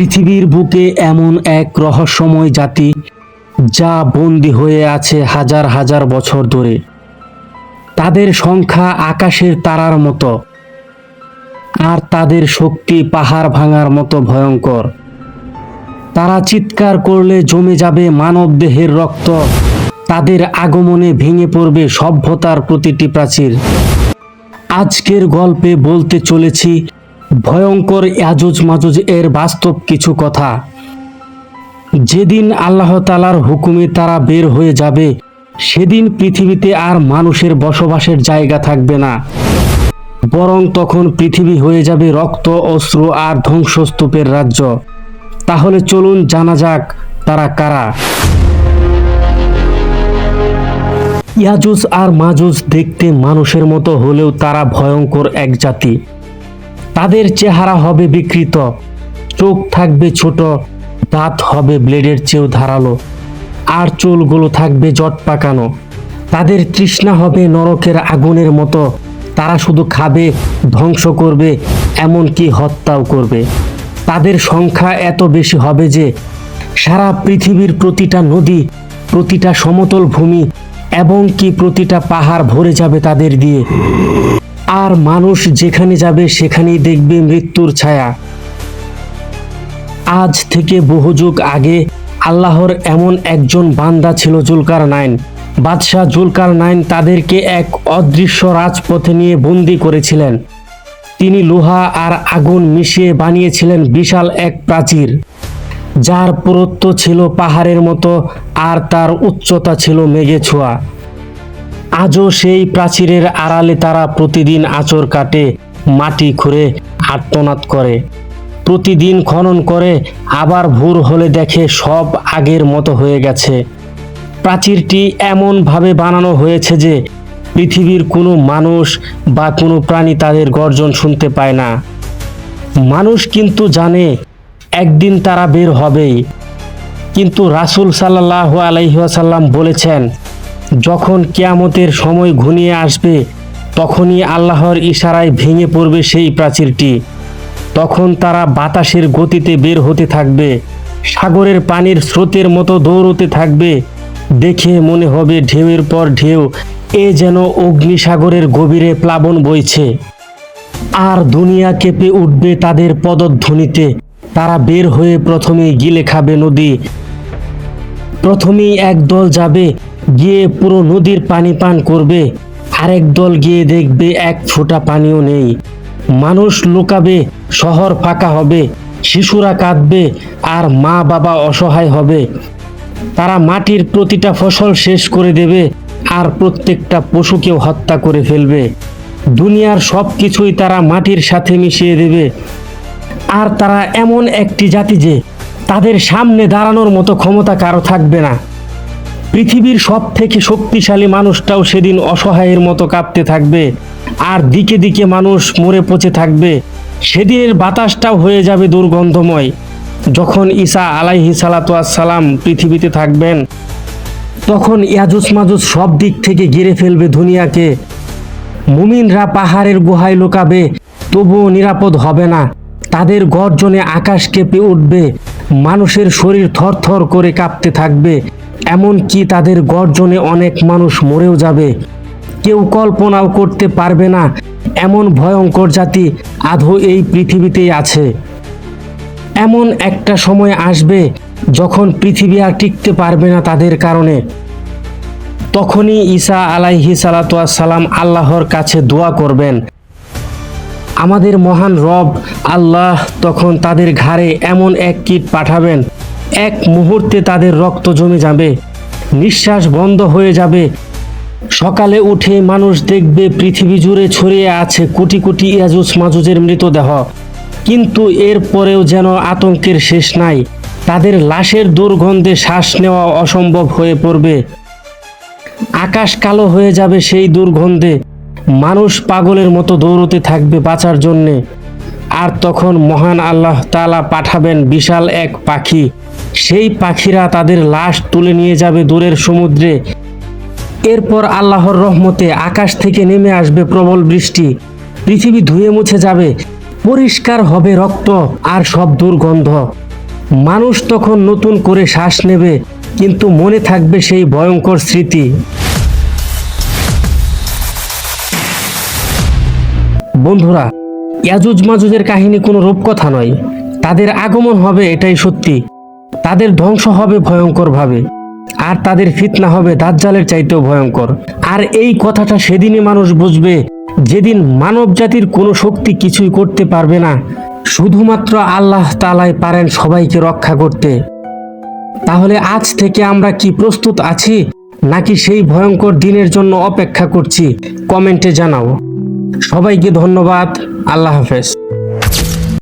পৃথিবীর বুকে এমন এক রহস্যময় জাতি যা বন্দী হয়ে আছে হাজার হাজার বছর ধরে। তাদের সংখ্যা আকাশের তারার মতো আর তাদের শক্তি পাহাড় ভাঙার মতো ভয়ঙ্কর। তারা চিৎকার করলে জমে যাবে মানব দেহের রক্ত, তাদের আগমনে ভেঙে পড়বে সভ্যতার প্রতিটি প্রাচীর। আজকের গল্পে বলতে চলেছি ভয়ঙ্কর ইয়াজুজ মাজুজ এর বাস্তব কিছু কথা। যেদিন আল্লাহ তালার হুকুমে তারা বের হয়ে যাবে, সেদিন পৃথিবীতে আর মানুষের বসবাসের জায়গা থাকবে না। বরং তখন পৃথিবী হয়ে যাবে রক্ত, অশ্রু আর ধ্বংসস্তূপের রাজ্য। তাহলে চলুন জানা যাক তারা কারা। ইয়াজুজ আর মাজুজ দেখতে মানুষের মতো হলেও তারা ভয়ঙ্কর এক জাতি। তাদের চেহারা হবে বিকৃত। চোখ থাকবে ছোট, দাঁত হবে ব্লেডের চেয়েও ধারালো। আর চুলগুলো থাকবে জট পাকানো। তাদের তৃষ্ণা হবে নরকের আগুনের মতো। তারা শুধু খাবে, ধ্বংস করবে, এমনকি হত্যাও করবে। তাদের সংখ্যা এত বেশি হবে যে, সারা পৃথিবীর প্রতিটা নদী, প্রতিটা সমতল ভূমি, এবং কি প্রতিটা পাহাড় ভরে যাবে তাদের দিয়ে। আর মানুষ যেখানে যাবে সেখানেই দেখবে মৃত্যুর ছায়া। আজ থেকে বহু যুগ আগে আল্লাহর এমন একজন বান্দা ছিল জুলকার নাইন বাদশাহ জুলকার নাইন তাদেরকে এক অদৃশ্য রাজপথে নিয়ে বন্দি করেছিলেন। তিনি লোহা আর আগুন মিশিয়ে বানিয়েছিলেন বিশাল এক প্রাচীর। যার পুরত্ব ছিল পাহাড়ের মতো আর তার উচ্চতা ছিল মেঘে ছোঁয়া। আজও সেই প্রাচীরের আড়ালে তারা প্রতিদিন আচর কাটে, মাটি খুঁড়ে, আর্তনাদ করে। প্রতিদিন খনন করে, আবার ভোর হলে দেখে সব আগের মতো হয়ে গেছে। প্রাচীরটি এমনভাবে বানানো হয়েছে যে পৃথিবীর কোনো মানুষ বা কোনো প্রাণী তাদের গর্জন শুনতে পায় না। মানুষ কিন্তু জানে, একদিন তারা বের হবেই। কিন্তু রাসূল সাল্লাহ আলাইহাসাল্লাম বলেছেন যখন কেয়ামতের সময় ঘনিয়ে আসবে, তখনই আল্লাহর ইশারায় ভেঙে পড়বে সেই প্রাচীরটি। তখন তারা বাতাসের গতিতে বের হতে থাকবে, সাগরের পানির স্রোতের মতো দৌড়তে থাকবে। দেখে মনে হবে ঢেউয়ের পর ঢেউ, এ যেন অগ্নিসাগরের গভীরে প্লাবন বইছে। আর দুনিয়া কেঁপে উঠবে তাদের পদধ্বনিতে। তারা বের হয়ে প্রথমে গিলে খাবে নদী। প্রথমেই একদল যাবে গিয়ে পুরো নদীর পানি পান করবে। আরেক দল গিয়ে দেখবে এক ফোঁটা পানিও নেই। মানুষ লুকাবে, শহর ফাঁকা হবে, শিশুরা কাঁদবে, আর মা বাবা অসহায় হবে। তারা মাটির প্রতিটা ফসল শেষ করে দেবে, আর প্রত্যেকটা পশুকেও হত্যা করে ফেলবে। দুনিয়ার সব কিছুই তারা মাটির সাথে মিশিয়ে দেবে। আর তারা এমন একটি জাতি যে তাদের সামনে দাঁড়ানোর মতো ক্ষমতা কারও থাকবে না। পৃথিবীর সব থেকে শক্তিশালী মানুষটাও সেদিন অসহায়ের মতো কাঁপতে থাকবে। আর দিকে দিকে মানুষ মরে পচে থাকবে। সেদিনের বাতাসটাও হয়ে যাবে দুর্গন্ধময়। যখন ঈসা আলাইহি সালাম পৃথিবীতে থাকবেন, তখন ইয়াজুস মাজুস সব দিক থেকে ঘিরে ফেলবে দুনিয়াকে। মুমিনরা পাহাড়ের গুহায় লুকাবে, তবুও নিরাপদ হবে না। তাদের গর্জনে আকাশ কেঁপে উঠবে, মানুষের শরীর থরথর করে কাঁপতে থাকবে। এমনকি তাদের গর্জনে অনেক মানুষ মরেও যাবে। কেউ কল্পনাও করতে পারবে না, এমন ভয়ঙ্কর জাতি আধো এই পৃথিবীতেই আছে। এমন একটা সময় আসবে যখন পৃথিবী আর টিকতে পারবে না তাদের কারণে। তখনই ঈসা আলাইহি সালাম আল্লাহর কাছে দোয়া করবেন। আমাদের মহান রব আল্লাহ তখন তাদের ঘাড়ে এমন এক কীট পাঠাবেন এক মুহূর্তে তাদের রক্ত জমে যাবে, নিঃশ্বাস বন্ধ হয়ে যাবে। সকালে উঠে মানুষ দেখবে পৃথিবী জুড়ে ছড়িয়ে আছে কোটি কোটি ইয়াজুস মাজুজের মৃতদেহ। কিন্তু এর পরেও যেন আতঙ্কের শেষ নাই। তাদের লাশের দুর্গন্ধে শ্বাস নেওয়া অসম্ভব হয়ে পড়বে। আকাশ কালো হয়ে যাবে সেই দুর্গন্ধে। মানুষ পাগলের মতো দৌড়তে থাকবে বাঁচার জন্যে। আর তখন মহান আল্লাহ তাআলা পাঠাবেন বিশাল এক পাখি। সেই পাখিরা তাদের লাশ তুলে নিয়ে যাবে দূরের সমুদ্রে। এরপর আল্লাহর রহমতে আকাশ থেকে নেমে আসবে প্রবল বৃষ্টি। পৃথিবী ধুয়ে মুছে যাবে, পরিষ্কার হবে রক্ত আর সব দুর্গন্ধ। মানুষ তখন নতুন করে শ্বাস নেবে, কিন্তু মনে থাকবে সেই ভয়ঙ্কর স্মৃতি। বন্ধুরা ইয়াজুজ মাজুজের কাহিনী কোনো রূপকথা নয়। তাদের আগমন হবে এটাই সত্যি। তাদের ধ্বংস হবে ভয়ঙ্করভাবে, আর তাদের ফিতনা হবে দাজ্জালের চাইতেও ভয়ঙ্কর। আর এই কথাটা সেদিনই মানুষ বুঝবে, যেদিন মানব জাতির কোনো শক্তি কিছুই করতে পারবে না, শুধুমাত্র আল্লাহ তালাই পারেন সবাইকে রক্ষা করতে। তাহলে আজ থেকে আমরা কি প্রস্তুত আছি, নাকি সেই ভয়ঙ্কর দিনের জন্য অপেক্ষা করছি? কমেন্টে জানাও। সবাইকে ধন্যবাদ, আল্লাহ হাফেজ।